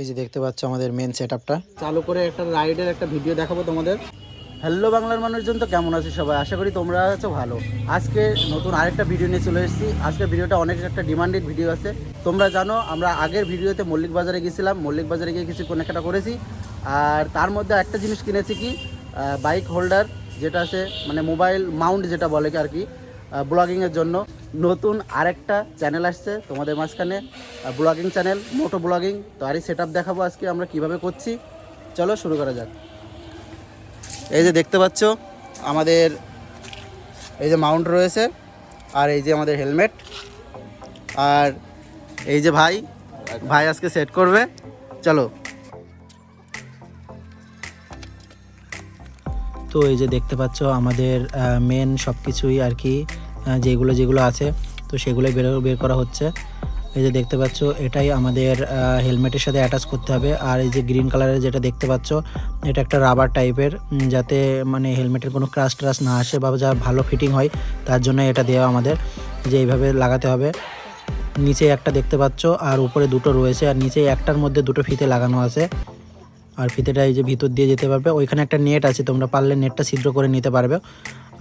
এই যে দেখতে পাচ্ছ আমাদের মেন সেট আপটা চালু করে একটা রাইডের একটা ভিডিও দেখাবো তোমাদের। হ্যালো বাংলার মানুষজন তো কেমন আছে সবাই? আশা করি তোমরা আছো ভালো। আজকে নতুন আরেকটা ভিডিও নিয়ে চলে এসেছি। আজকের ভিডিওটা অনেক একটা ডিমান্ডেড ভিডিও আছে। তোমরা জানো আমরা আগের ভিডিওতে মল্লিক বাজারে গেছিলাম। মল্লিক বাজারে গিয়ে কিছু কেনাকাটা করেছি। আর তার মধ্যে একটা জিনিস কিনেছি কি? বাইক হোল্ডার যেটা আছে মানে মোবাইল মাউন্ট যেটা বলে আর কি ব্লগিংয়ের জন্য। নতুন আরেকটা চ্যানেল আসছে তোমাদের মাঝখানে ব্লগিং চ্যানেল মোটো ব্লগিং তো আরই সেট দেখাবো আজকে আমরা কীভাবে করছি। চলো শুরু করা যাক। এই যে দেখতে পাচ্ছ, আমাদের এই যে মাউন্ট রয়েছে, আর এই যে আমাদের হেলমেট আর এই যে ভাই ভাই আজকে সেট করবে। চলো। তো এই যে দেখতে পাচ্ছ, আমাদের মেন সব কিছুই আর কি যেগুলো যেগুলো আছে, তো সেগুলোই বের বের করা হচ্ছে। এই যে দেখতে পাচ্ছ, এটাই আমাদের হেলমেটের সাথে অ্যাটাচ করতে হবে। আর এই যে গ্রিন কালারের যেটা দেখতে পাচ্ছ, এটা একটা রাবার টাইপের যাতে মানে হেলমেটের কোনো ক্রাশ ট্রাশ না আসে বা যা ভালো ফিটিং হয়, তার জন্য এটা দেওয়া আমাদের, যে এইভাবে লাগাতে হবে। নিচে একটা দেখতে পাচ্ছ, আর উপরে দুটো রয়েছে, আর নিচে একটার মধ্যে দুটো ফিতে লাগানো আছে। আর ফিতেটা এই যে ভিতর দিয়ে যেতে পারবে। ওইখানে একটা নেট আছে, তোমরা পারলে নেটটা ছিদ্র করে নিতে পারবে।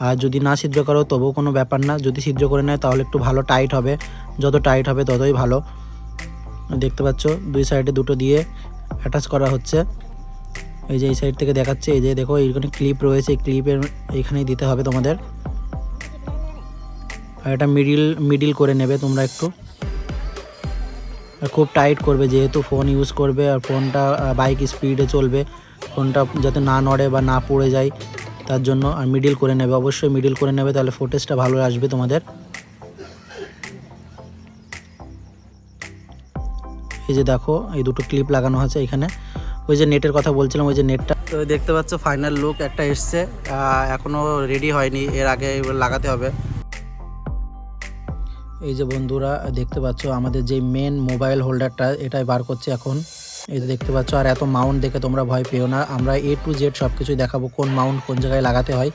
আর যদি না ছিদ্র করো, তবুও কোনো ব্যাপার না। যদি ছিদ্র করে নেয়, তাহলে একটু ভালো টাইট হবে। যত টাইট হবে, ততই ভালো। দেখতে পাচ্ছ, দুই সাইডে দুটো দিয়ে অ্যাটাচ করা হচ্ছে। এই যে এই সাইড থেকে দেখাচ্ছে, এই যে দেখো, এইখানে ক্লিপ রয়েছে। ক্লিপের এইখানেই দিতে হবে তোমাদের। আর এটা মিডিল মিডিল করে নেবে তোমরা একটু। খুব টাইট করবে, যেহেতু ফোন ইউজ করবে। আর ফোনটা বাইক স্পিডে চলবে। ফোনটা যাতে না নড়ে বা না পড়ে যায়। তার জন্য আর মিডিল করে নেবে। অবশ্যই মিডিল করে নেবে তাহলে ফোটেজটা ভালো আসবে তোমাদের। এই যে দেখো এই দুটো ক্লিপ লাগানো আছে এখানে। ওই যে নেটের কথা বলছিলাম ওই যে নেটটা তো দেখতে পাচ্ছ ফাইনাল লুক একটা এসছে। আহ, এখনও রেডি হয়নি এর আগে লাগাতে হবে। এই যে বন্ধুরা দেখতে পাচ্ছ আমাদের যে মেন মোবাইল হোল্ডারটা এটাই বার করছে এখন। এই যে দেখতে পাচ্ছ, আর এত মাউন্ট দেখে তোমরা ভয় পেও না। আমরা এ টু জেড সব কিছুই দেখাবো, কোন মাউন্ট কোন জায়গায় লাগাতে হয়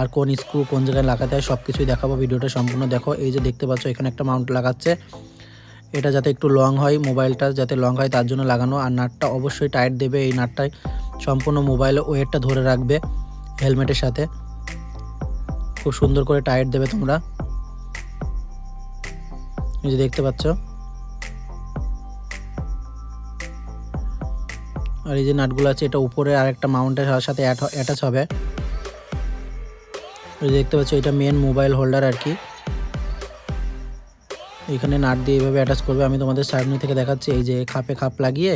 আর কোন স্ক্রু কোন জায়গায় লাগাতে হয় সব কিছুই দেখাবো ভিডিওটা সম্পূর্ণ। দেখো, এই যে দেখতে পাচ্ছ, এখানে একটা মাউন্ট লাগাচ্ছে। এটা যাতে একটু লং হয় মোবাইলটা যাতে লং হয়, তার জন্য লাগানো। আর নাটটা অবশ্যই টাইট দেবে এই নাটটাই সম্পূর্ণ মোবাইলে ওয়েটটা ধরে রাখবে হেলমেটের সাথে। খুব সুন্দর করে টাইট দেবে তোমরা। এই যে দেখতে পাচ্ছ। আর এই যে নাটগুলো আছে, এটা উপরে আরেকটা মাউন্টের সাথে অ্যাটাচ হবে। দেখতে পাচ্ছ, এটা মেন মোবাইল হোল্ডার আর কি। এখানে নাট দিয়ে এইভাবে অ্যাটাচ করবে। আমি তোমাদের সামনে থেকে দেখাচ্ছি, এই যে খাপে খাপ লাগিয়ে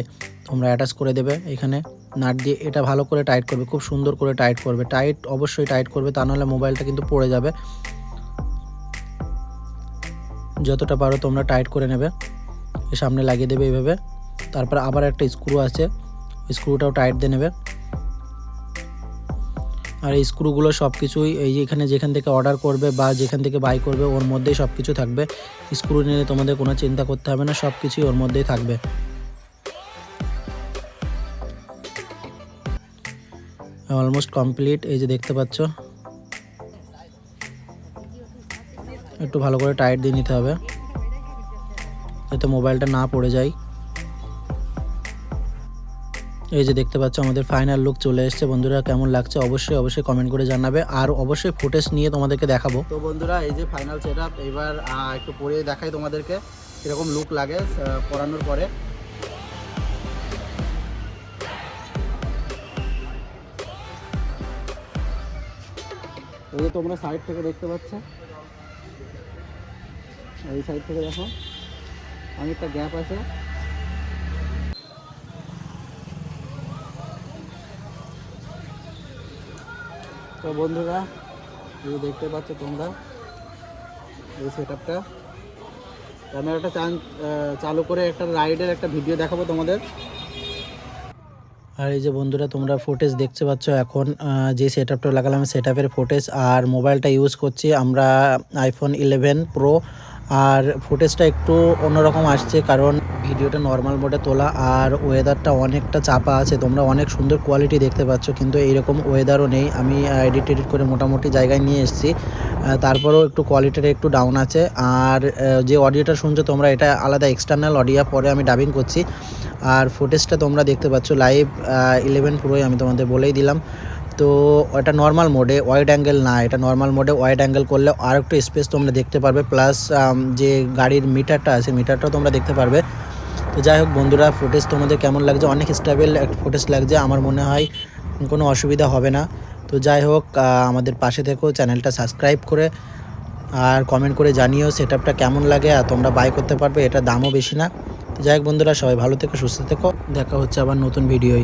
তোমরা অ্যাটাচ করে দেবে এখানে। নাট দিয়ে এটা ভালো করে টাইট করবে, খুব সুন্দর করে টাইট করবে। টাইট অবশ্যই টাইট করবে, তা নাহলে মোবাইলটা কিন্তু পড়ে যাবে। যতটা পারো তোমরা টাইট করে নেবে। সামনে লাগিয়ে দেবে এইভাবে তারপর আবার একটা স্ক্রু আছে। স্ক্রুটাও টাইট দিয়ে নেবে। আর এই স্ক্রুগুলো সব কিছুই এই এখানে যেখান থেকে অর্ডার করবে বা যেখান থেকে বাই করবে, ওর মধ্যেই সব কিছু থাকবে। স্ক্রু নিয়ে তোমাদের কোনো চিন্তা করতে হবে না সব কিছুই ওর মধ্যেই থাকবে। অলমোস্ট কমপ্লিট এই যে দেখতে পাচ্ছ। একটু ভালো করে টাইট দিয়ে নিতে হবে, যাতে মোবাইলটা না পড়ে যায়। এই যে দেখতে পাচ্ছ, আমাদের ফাইনাল লুক চলে এসেছে। বন্ধুরা, কেমন লাগছে অবশ্যই অবশ্যই কমেন্ট করে জানাবে। আর অবশ্যই ফুটেজ নিয়ে তোমাদেরকে দেখাবো। তো বন্ধুরা, এই যে ফাইনাল সেট আপ এবার একটু পরে দেখাই তোমাদেরকে এরকম লুক লাগে পরানোর পরে। এই যে তোমরা সাইড থেকে দেখতে পাচ্ছ। এই সাইড থেকে দেখো, অনেকটা গ্যাপ আছে। তো বন্ধুরা, এই দেখতে পাচ্ছ তোমরা এই সেট আপটা ক্যামেরাটা চান চালু করে একটা রাইডের একটা ভিডিও দেখাবো তোমাদের। আর এই যে বন্ধুরা, তোমরা ফুটেজ দেখতে পাচ্ছ এখন যে সেট আপটা লাগালাম সেট আপের ফুটেজ আর মোবাইলটা ইউজ করছি আমরা আইফোন ইলেভেন প্রো আর ফুটেজটা একটু অন্যরকম আসছে কারণ ভিডিওটা নর্মাল মোডে তোলা আর ওয়েদারটা অনেকটা চাপা আছে। তোমরা অনেক সুন্দর কোয়ালিটি দেখতে পাচ্ছ, কিন্তু এইরকম ওয়েদারও নেই। আমি এডিট এডিট করে মোটামুটি জায়গায় নিয়ে এসেছি। তারপরেও একটু কোয়ালিটিটা একটু ডাউন আছে। আর যে অডিওটা শুনছো তোমরা, এটা আলাদা এক্সটার্নাল অডিও পরে আমি ডাবিং করছি। আর ফুটেজটা তোমরা দেখতে পাচ্ছ লাইভ ইলেভেন প্রোই আমি তোমাদের বলেই দিলাম। তো এটা নর্মাল মোডে ওয়াইড অ্যাঙ্গেল না, এটা নর্মাল মোডে ওয়াইড অ্যাঙ্গেল করলে আর একটু স্পেস তোমরা দেখতে পারবে প্লাস যে গাড়ির মিটারটা আছে মিটারটাও তোমরা দেখতে পারবে। তো যাই হোক বন্ধুরা ফুটেজ তোমাদের কেমন লাগছে? অনেক স্টেবল ফুটেজ লাগছে, আমার মনে হয় কোনো অসুবিধা হবে না। তো যাই হোক আমাদের পাশে থেকেও চ্যানেলটা সাবস্ক্রাইব করে আর কমেন্ট করে জানিও সেট আপটা কেমন লাগে আর তোমরা বাই করতে পারবে, এটা দামও বেশি না। তো যাই হোক বন্ধুরা, সবাই ভালো থেকো, সুস্থ থেকো। দেখা হচ্ছে আবার নতুন ভিডিওয়